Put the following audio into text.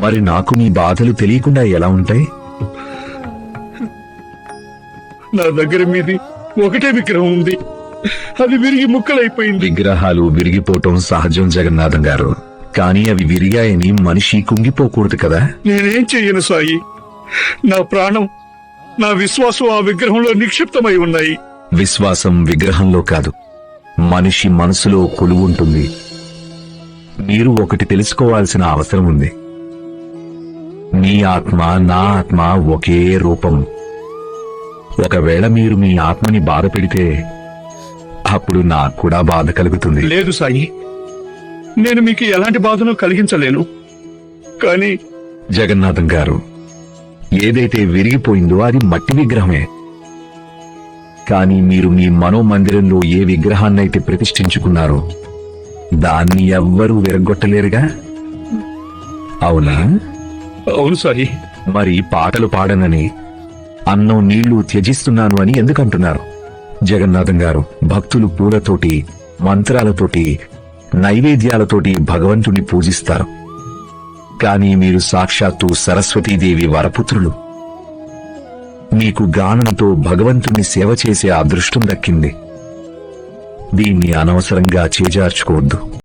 మరి నాకు మీ బాధలు తెలియకుండా ఎలా ఉంటాయి? నా దగ్గర మీది ఒకటే విగ్రహం ఉంది. అది విరిగి ముక్కలైపోయింది. విగ్రహాలు విరిగిపోవటం సహజం జగన్నాథం గారు. కానీ అవి విరిగాయని మనిషి కుంగిపోకూడదు కదా? నేనేం చెయ్యను సాయి? నా ప్రాణం నా విశ్వాసం ఆ విగ్రహంలో నిక్షిప్తమై ఉన్నాయి. విశ్వాసం విగ్రహంలో కాదు. మనిషి మనసులో కొలువుంటుంది. మీరు ఒకటి తెలుసుకోవాల్సిన అవసరం ఉంది. మీ ఆత్మ నా ఆత్మ ఒకే రూపం. ఒకవేళ మీరు మీ ఆత్మని బాధ పెడితే అప్పుడు నాకు కూడా బాధ కలుగుతుంది. లేదు సాయి. నేను మీకు ఎలాంటి బాధను కలిగించలేను. కానీ జగన్నాథం గారు ఏదైతే విరిగిపోయిందో అది మట్టి విగ్రహమే. కానీ మీరు మీ మనోమందిరంలో ఏ విగ్రహాన్నైతే ప్రతిష్ఠించుకున్నారో దాన్ని ఎవ్వరూ విరగొట్టలేరుగా అవునా? అవును సాయి. మరి పాటలు పాడనని అన్నం నీళ్ళు త్యజిస్తున్నాను అని ఎందుకంటున్నారు? జగన్నాథం గారు భక్తులు పూలతోటి మంత్రాలతోటి నైవేద్యాలతోటి భగవంతుని పూజిస్తారు. కానీ మీరు సాక్షాత్తు సరస్వతీదేవి వరపుత్రులు. మీకు గానంతో భగవంతుని సేవ చేసే అదృష్టం దక్కింది. దీన్ని అనవసరంగా చేజార్చుకోవద్దు.